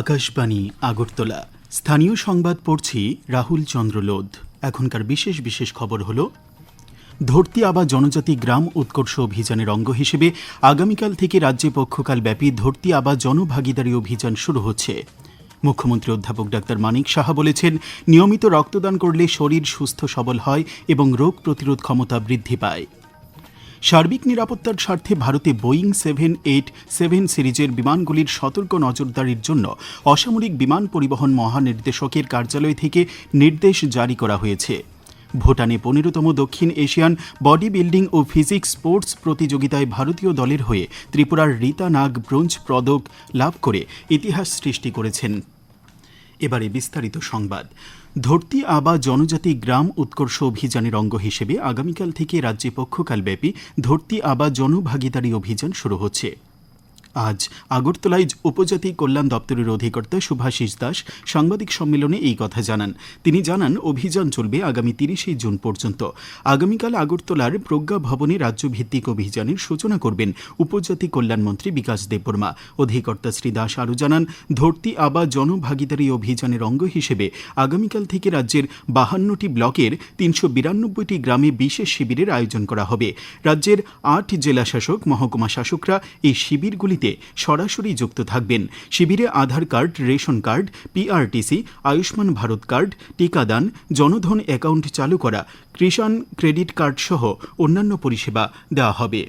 আকাশবাণী, আগরতলা। স্থানীয় সংবাদ পড়ছি রাহুল চন্দ্র লোধ। এখনকার বিশেষ বিশেষ খবর হল, ধরতি আবা জনজাতি গ্রাম উৎকর্ষ অভিযানের অঙ্গ হিসেবে আগামীকাল থেকে রাজ্যে পক্ষকাল ব্যাপী ধরতি আবা জনভাগিদারি অভিযান শুরু হচ্ছে। মুখ্যমন্ত্রী অধ্যাপক ডাক্তার মানিক সাহা বলেছেন, নিয়মিত রক্তদান করলে শরীর সুস্থ সবল হয় এবং রোগ প্রতিরোধ ক্ষমতা বৃদ্ধি পায়। সার্বিক নিরাপত্তার স্বার্থে ভারতে বোয়িং সেভেন এইট সেভেন সিরিজের বিমানগুলির সতর্ক নজরদারির জন্য অসামরিক বিমান পরিবহন মহানির্দেশকের কার্যালয় থেকে নির্দেশ জারি করা হয়েছে। ভুটানে পনেরোতম দক্ষিণ এশিয়ান বডি বিল্ডিং ও ফিজিক্স স্পোর্টস প্রতিযোগিতায় ভারতীয় দলের হয়ে ত্রিপুরার রীতা নাগ ব্রোঞ্জ পদক লাভ করে ইতিহাস সৃষ্টি করেছেন। এবারে বিস্তারিত সংবাদ। ধরতি আবা জনজাতি গ্রাম উৎকর্ষ অভিযানের অঙ্গ হিসেবে আগামীকাল থেকে রাজ্যে পক্ষকালব্যাপী ধরতি আবা জনভাগিদারি অভিযান শুরু হচ্ছে। আজ আগরতলায় উপজাতি কল্যাণ দপ্তরের অধিকর্তা শুভাশিস দাস সাংবাদিক সম্মেলনে এই কথা জানান। তিনি জানান, অভিযান চলবে আগামী তিরিশে জুন পর্যন্ত। আগামীকাল আগরতলার প্রজ্ঞা ভবনে রাজ্যভিত্তিক অভিযানের সূচনা করবেন উপজাতি কল্যাণমন্ত্রী বিকাশ দেববর্মা। অধিকর্তা শ্রী দাস আরও জানান, ধরতি আবা জনভাগিদারি অভিযানের অঙ্গ হিসেবে আগামীকাল থেকে রাজ্যের বাহান্নটি ব্লকের তিনশো বিরানব্বইটি গ্রামে বিশেষ শিবিরের আয়োজন করা হবে। রাজ্যের আট জেলা শাসক মহকুমা শাসকরা এই শিবিরগুলিতে সরাসরি যুক্ত থাকবেন। শিবিরে Aadhaar card, ration card PRTC Ayushman Bharat card, টিকাদান, জনধন অ্যাকাউন্ট চালু করা, কৃষাণ ক্রেডিট কার্ড সহ অন্যান্য পরিষেবা দেওয়া হবে।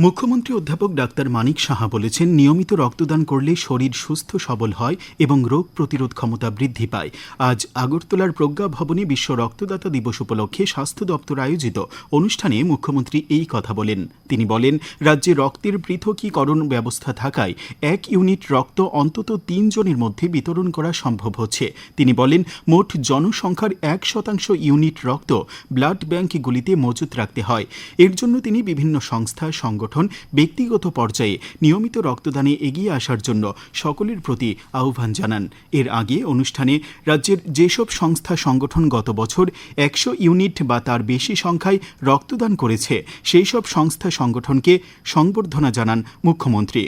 মুখ্যমন্ত্রী অধ্যাপক ডাক্তার মানিক সাহা বলেছেন, নিয়মিত রক্তদান করলে শরীর সুস্থ, সবল হয় এবং রোগ প্রতিরোধ ক্ষমতা বৃদ্ধি পায়। আজ আগরতলার প্রজ্ঞা ভবনে বিশ্ব রক্তদাতা দিবস উপলক্ষে স্বাস্থ্য দপ্তর আয়োজিত অনুষ্ঠানে মুখ্যমন্ত্রী এই কথা বলেন। তিনি বলেন, রাজ্যে রক্তের পৃথকীকরণ ব্যবস্থা থাকায় এক ইউনিট রক্ত অন্তত তিনজনের মধ্যে বিতরণ করা সম্ভব হচ্ছে। তিনি বলেন, মোট জনসংখ্যার এক শতাংশ ইউনিট রক্ত ব্লাড ব্যাংকগুলিতে মজুত রাখতে হয়। এর জন্য তিনি বিভিন্ন সংস্থা, সংগঠন ব্যক্তিগত পর্যায়ে নিয়মিত রক্তদানে এগিয়ে আসার জন্য সকলের প্রতি আহ্বান জানান। এর আগে অনুষ্ঠানে রাজ্যের যেসব সংস্থা সংগঠন গত বছর একশো ইউনিট বা তার বেশি সংখ্যায় রক্তদান করেছে, সেই সব সংস্থা সংগঠনকে সংবর্ধনা জানান মুখ্যমন্ত্রী।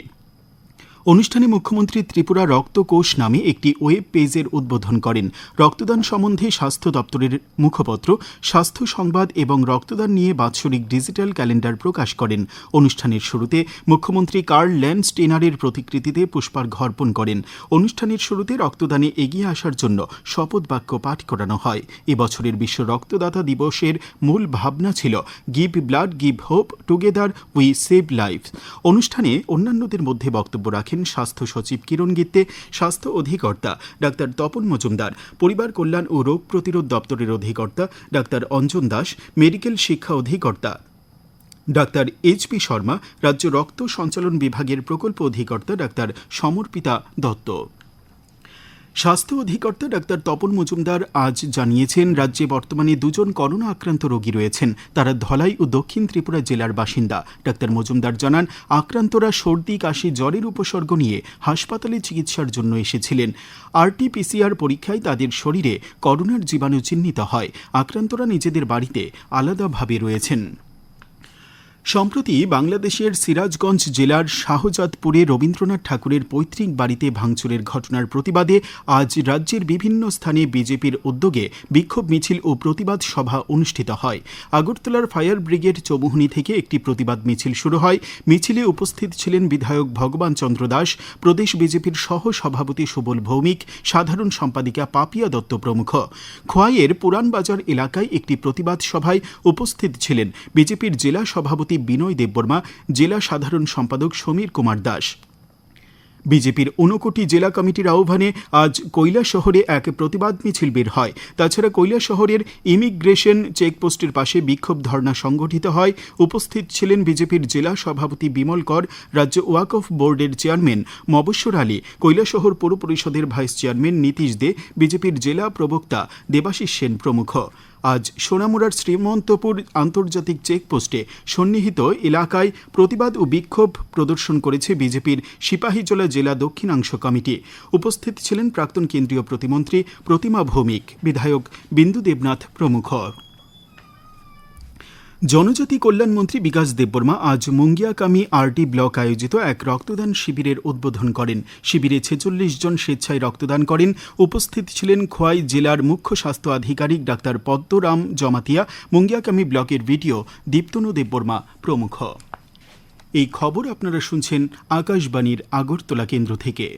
অনুষ্ঠানে মুখ্যমন্ত্রী ত্রিপুরা রক্তকোষ নামে একটি ওয়েব পেজের উদ্বোধন করেন। রক্তদান সম্বন্ধে স্বাস্থ্য দপ্তরের মুখপত্র, স্বাস্থ্য সংবাদ এবং রক্তদান নিয়ে বাৎসরিক ডিজিটাল ক্যালেন্ডার প্রকাশ করেন। অনুষ্ঠানের শুরুতে মুখ্যমন্ত্রী কার্ল ল্যান্ড স্টেনারের প্রতিকৃতিতে পুষ্পার্ঘ অর্পণ করেন। অনুষ্ঠানের শুরুতে রক্তদানে এগিয়ে আসার জন্য শপথ বাক্য পাঠ করানো হয়। এবছরের বিশ্ব রক্তদাতা দিবসের মূল ভাবনা ছিল, give blood, give hope, together we save life. অনুষ্ঠানে অন্যান্যদের মধ্যে বক্তব্য রাখেন স্বাস্থ্য সচিব কিরণ গিত্তে, স্বাস্থ্য অধিকর্তা ডাক্তার তপন মজুমদার, পরিবার কল্যাণ ও রোগ প্রতিরোধ দপ্তরের অধিকর্তা ডাক্তার অঞ্জন দাস, মেডিকেল শিক্ষা অধিকর্তা ডাক্তার এইচ পি শর্মা, রাজ্য রক্ত সঞ্চালন বিভাগের প্রকল্প অধিকর্তা ডাক্তার সমর্পিতা দত্ত। স্বাস্থ্য অধিকর্তা ডাক্তার তপন মজুমদার আজ জানিয়েছেন, রাজ্যে বর্তমানে দুজন করোনা আক্রান্ত রোগী রয়েছেন। তারা ধলাই ও দক্ষিণ ত্রিপুরা জেলার বাসিন্দা। ডাক্তার মজুমদার জানান, আক্রান্তরা সর্দি, কাশি, জ্বরের উপসর্গ নিয়ে হাসপাতালে চিকিৎসার জন্য এসেছিলেন। আরটিপিসিআর পরীক্ষায় তাদের শরীরে করোনার জীবাণু চিহ্নিত হয়। আক্রান্তরা নিজেদের বাড়িতে আলাদাভাবে রয়েছেন। সম্প্রতি বাংলাদেশের সিরাজগঞ্জ জেলার শাহজাদপুরে রবীন্দ্রনাথ ঠাকুরের পৈতৃক বাড়িতে ভাঙচুরের ঘটনার প্রতিবাদে আজ রাজ্যের বিভিন্ন স্থানে বিজেপির উদ্যোগে বিক্ষোভ মিছিল ও প্রতিবাদ সভা অনুষ্ঠিত হয়। আগরতলার ফায়ার ব্রিগেড চৌমুহনী থেকে একটি প্রতিবাদ মিছিল শুরু হয়। মিছিলে উপস্থিত ছিলেন বিধায়ক ভগবান চন্দ্র দাস, প্রদেশ বিজেপির সহ সভাপতি সুবল ভৌমিক, সাধারণ সম্পাদিকা পাপিয়া দত্ত প্রমুখ। খোয়াইয়ের পুরানবাজার এলাকায় একটি প্রতিবাদ সভায় উপস্থিত ছিলেন বিজেপির জেলা সভাপতি বিনয় দেববর্মা, জেলা সাধারণ সম্পাদক সমীর কুমার দাস। বিজেপির ঊনকোটি জেলা কমিটির আহ্বানে আজ কৈলা শহরে এক প্রতিবাদ মিছিল বের হয়। তাছাড়া কৈলা শহরের ইমিগ্রেশন চেকপোস্টের পাশে বিক্ষোভ ধর্ণা সংগঠিত হয়। উপস্থিত ছিলেন বিজেপির জেলা সভাপতি বিমল কর, রাজ্য ওয়াকফ বোর্ডের চেয়ারম্যান মবস্বর আলী কৈলাসহর পৌর পরিষদের ভাইস চেয়ারম্যান নীতিশ দে, বিজেপির জেলা প্রবক্তা দেবাশিস সেন প্রমুখ। আজ সোনামুড়ার শ্রীমন্তপুর আন্তর্জাতিক চেকপোস্টে সন্নিহিত এলাকায় প্রতিবাদ ও বিক্ষোভ প্রদর্শন করেছে বিজেপির সিপাহীজলা জেলা দক্ষিণাংশ কমিটি। উপস্থিত ছিলেন প্রাক্তন কেন্দ্রীয় প্রতিমন্ত্রী প্রতিমা ভৌমিক, বিধায়ক বিন্দু দেবনাথ প্রমুখ। জনজাতি কল্যাণমন্ত্রী বিকাশ দেববর্মা আজ মুঙ্গিয়াকামি আরটি ব্লক আয়োজিত এক রক্তদান শিবিরের উদ্বোধন করেন। শিবিরে ছেচল্লিশ জন স্বেচ্ছায় রক্তদান করেন। উপস্থিত ছিলেন খোয়াই জেলার মুখ্য স্বাস্থ্য আধিকারিক ডাক্তার পদ্মরাম জমাতিয়া, মুঙ্গিয়াকামি ব্লকের ভিডিও দীপ্তনু দেববর্মা প্রমুখ। এই খবর আপনারা শুনছেন আকাশবাণীর আগরতলা কেন্দ্র থেকে।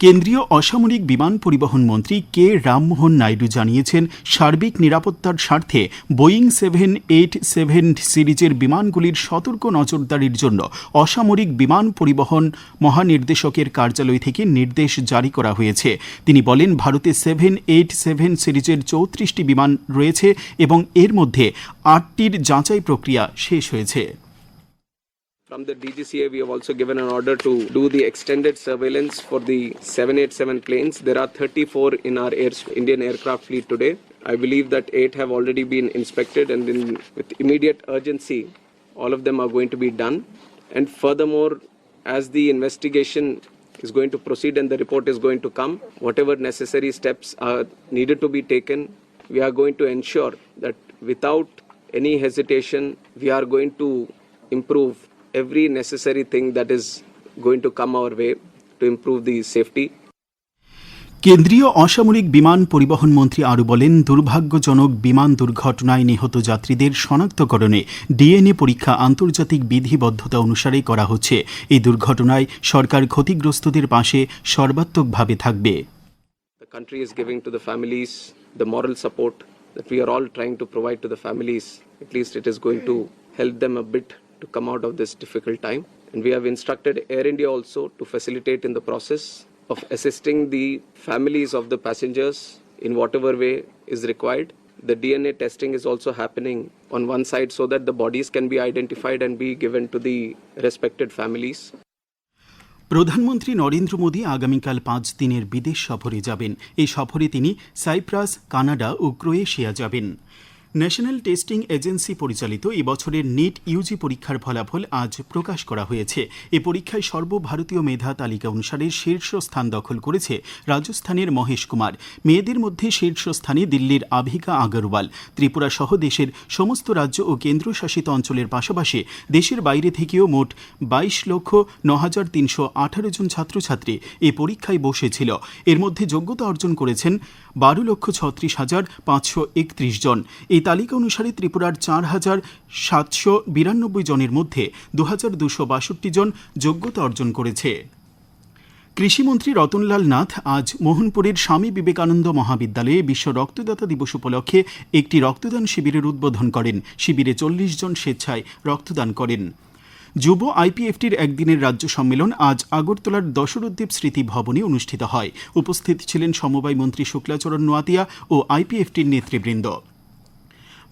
কেন্দ্রীয় অসামরিক বিমান পরিবহন মন্ত্রী কে রামমোহন নাইডু জানিয়েছেন, সার্বিক নিরাপত্তার স্বার্থে বোয়িং সেভেন এইট সেভেন সিরিজের বিমানগুলির সতর্ক নজরদারির জন্য অসামরিক বিমান পরিবহন মহানির্দেশকের কার্যালয় থেকে নির্দেশ জারি করা হয়েছে। তিনি বলেন, ভারতে সেভেন এইট সেভেন সিরিজের চৌত্রিশটি বিমান রয়েছে এবং এর মধ্যে আটটির যাচাই প্রক্রিয়া শেষ হয়েছে। From the DGCA, we have also given an order to do the extended surveillance for the 787 planes. There are 34 in our air, Indian aircraft fleet today. I believe that eight have already been inspected, and in, with immediate urgency, all of them are going to be done. And furthermore, as the investigation is going to proceed and the report is going to come, whatever necessary steps are needed to be taken, we are going to ensure that without any hesitation, we are going to improve every necessary thing that is going to come our way to improve the safety. কেন্দ্রীয় অসামরিক বিমান পরিবহন মন্ত্রী আরও বলেন দুর্ভাগ্যজনক বিমান দুর্ঘটনায় নিহত যাত্রীদের শনাক্তকরণে ডিএনএ পরীক্ষা আন্তর্জাতিক বিধিবদ্ধতা অনুসারেই করা হচ্ছে। এই দুর্ঘটনায় সরকার ক্ষতিগ্রস্তদের পাশে সর্বাত্মকভাবে থাকবে। Help them a bit to come out of this difficult time. And we have instructed Air India also to facilitate in the process of assisting the families of the passengers in whatever way is required. The DNA testing is also happening on one side so that the bodies can be identified and be given to the respected families. প্রধানমন্ত্রী নরেন্দ্র মোদী আগামীকাল পাঁচ দিনের বিদেশ সফরে যাবেন এই সফরে তিনি সাইপ্রাস কানাডা ও ক্রোয়েশিয়া যাবেন ন্যাশনাল টেস্টিং এজেন্সি পরিচালিত এই বছরের নিট ইউজি পরীক্ষার ফলাফল আজ প্রকাশ করা হয়েছে। এ পরীক্ষায় সর্বভারতীয় মেধা তালিকা অনুসারে শীর্ষ স্থান দখল করেছে রাজস্থানের মহেশ কুমার। মেয়েদের মধ্যে শীর্ষস্থানে দিল্লির আভিকা আগরওয়াল। ত্রিপুরা সহ দেশের সমস্ত রাজ্য ও কেন্দ্রশাসিত অঞ্চলের পাশাপাশি দেশের বাইরে থেকেও মোট বাইশ লক্ষ ন হাজার তিনশো আঠারো জন ছাত্রছাত্রী এ পরীক্ষায় বসেছিল। এর মধ্যে যোগ্যতা অর্জন করেছেন বারো লক্ষ ছত্রিশ হাজার পাঁচশো একত্রিশ জন। তালিকা অনুসারে ত্রিপুরার চার হাজার সাতশো বিরানব্বই জনের মধ্যে দু হাজার দুশো বাষট্টি জন যোগ্যতা অর্জন করেছে। কৃষিমন্ত্রী রতনলাল নাথ আজ মোহনপুরের স্বামী বিবেকানন্দ মহাবিদ্যালয়ে বিশ্ব রক্তদাতা দিবস উপলক্ষে একটি রক্তদান শিবিরের উদ্বোধন করেন। শিবিরে চল্লিশ জন স্বেচ্ছায় রক্তদান করেন। যুব আইপিএফটির একদিনের রাজ্য সম্মেলন আজ আগরতলার দশরথদেব স্মৃতি ভবনে অনুষ্ঠিত হয়। উপস্থিত ছিলেন সমবায় মন্ত্রী শুক্লাচরণ নোয়াতিয়া ও আইপিএফটির নেতৃবৃন্দ।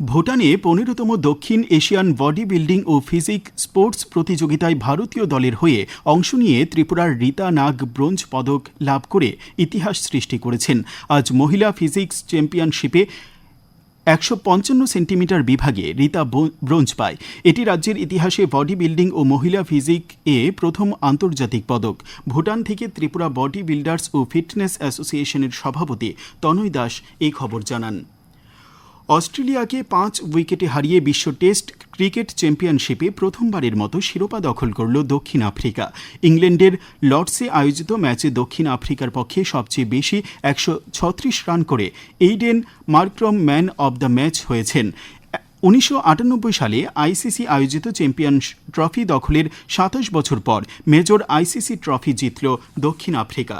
ভুটানে পনেরোতম দক্ষিণ এশিয়ান বডি বিল্ডিং ও ফিজিক স্পোর্টস প্রতিযোগিতায় ভারতীয় দলের হয়ে অংশ নিয়ে ত্রিপুরার রীতা নাগ ব্রোঞ্জ পদক লাভ করে ইতিহাস সৃষ্টি করেছেন। আজ মহিলা ফিজিক্স চ্যাম্পিয়নশিপে একশো পঞ্চান্ন সেন্টিমিটার বিভাগে রীতা ব্রোঞ্জ পায়। এটি রাজ্যের ইতিহাসে বডি বিল্ডিং ও মহিলা ফিজিক এ প্রথম আন্তর্জাতিক পদক। ভুটান থেকে ত্রিপুরা বডি বিল্ডার্স ও ফিটনেস অ্যাসোসিয়েশনের সভাপতি তনয় দাস এই খবর জানান। অস্ট্রেলিয়াকে পাঁচ উইকেটে হারিয়ে বিশ্ব টেস্ট ক্রিকেট চ্যাম্পিয়নশিপে প্রথমবারের মতো শিরোপা দখল করল দক্ষিণ আফ্রিকা। ইংল্যান্ডের লর্ডসে আয়োজিত ম্যাচে দক্ষিণ আফ্রিকার পক্ষে সবচেয়ে বেশি একশো ছত্রিশ রান করে Aiden Markram man of the match হয়েছেন। উনিশশো আটানব্বই সালে আইসিসি আয়োজিত চ্যাম্পিয়ন ট্রফি দখলের সাতাশ বছর পর মেজর আইসিসি ট্রফি জিতল দক্ষিণ আফ্রিকা।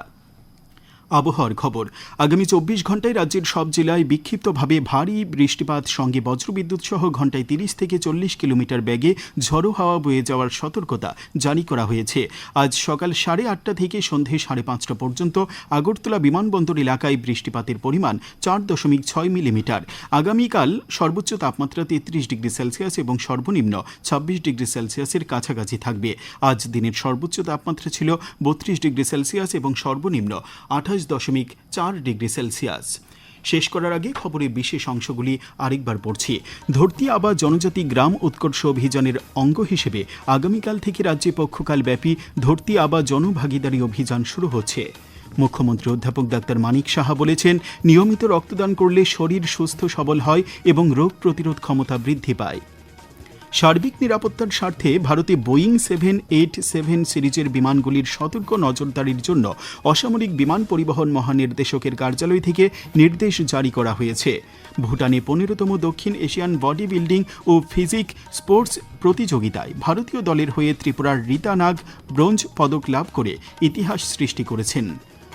আবহাওয়ার খবর। আগামী চব্বিশ ঘন্টায় রাজ্যের সব জেলায় বিক্ষিপ্তভাবে ভারী বৃষ্টিপাত, সঙ্গে বজ্রবিদ্যুৎ সহ ঘন্টায় তিরিশ থেকে চল্লিশ কিলোমিটার বেগে ঝড়ো হাওয়া বয়ে যাওয়ার সতর্কতা জারি করা হয়েছে। আজ সকাল সাড়ে আটটা থেকে সন্ধে সাড়ে পাঁচটা পর্যন্ত আগরতলা বিমানবন্দর এলাকায় বৃষ্টিপাতের পরিমাণ চার দশমিক ছয় মিলিমিটার। আগামীকাল সর্বোচ্চ তাপমাত্রা তেত্রিশ ডিগ্রি সেলসিয়াস এবং সর্বনিম্ন ছাব্বিশ ডিগ্রি সেলসিয়াসের কাছাকাছি থাকবে। আজ দিনের সর্বোচ্চ তাপমাত্রা ছিল বত্রিশ ডিগ্রি সেলসিয়াস এবং সর্বনিম্ন আঠাশ দশমিক চার ডিগ্রি সেলসিয়াস। শেষ করার আগে খবরের বিশেষ অংশগুলি আরেকবার পড়ছি। ধরতি আবা জনজাতি গ্রাম উৎকর্ষ অভিযানের অঙ্গ হিসেবে আগামীকাল থেকে রাজ্যে পক্ষকাল ব্যাপী ধরতি আবা জনভাগিদারি অভিযান শুরু হচ্ছে। মুখ্যমন্ত্রী অধ্যাপক ডাক্তার মানিক সাহা বলেছেন, নিয়মিত রক্তদান করলে শরীর সুস্থ সবল হয় এবং রোগ প্রতিরোধ ক্ষমতা বৃদ্ধি পায়। সার্বিক নিরাপত্তার স্বার্থে ভারতে বোয়িং সেভেন এইট সেভেন সিরিজের বিমানগুলির সতর্ক নজরদারির জন্য অসামরিক বিমান পরিবহন মহানির্দেশকের কার্যালয় থেকে নির্দেশ জারি করা হয়েছে। ভুটানে পনেরোতম দক্ষিণ এশিয়ান বডি বিল্ডিং ও ফিজিক স্পোর্টস প্রতিযোগিতায় ভারতীয় দলের হয়ে ত্রিপুরার রীতা নাগ ব্রোঞ্জ পদক লাভ করে ইতিহাস সৃষ্টি করেছেন।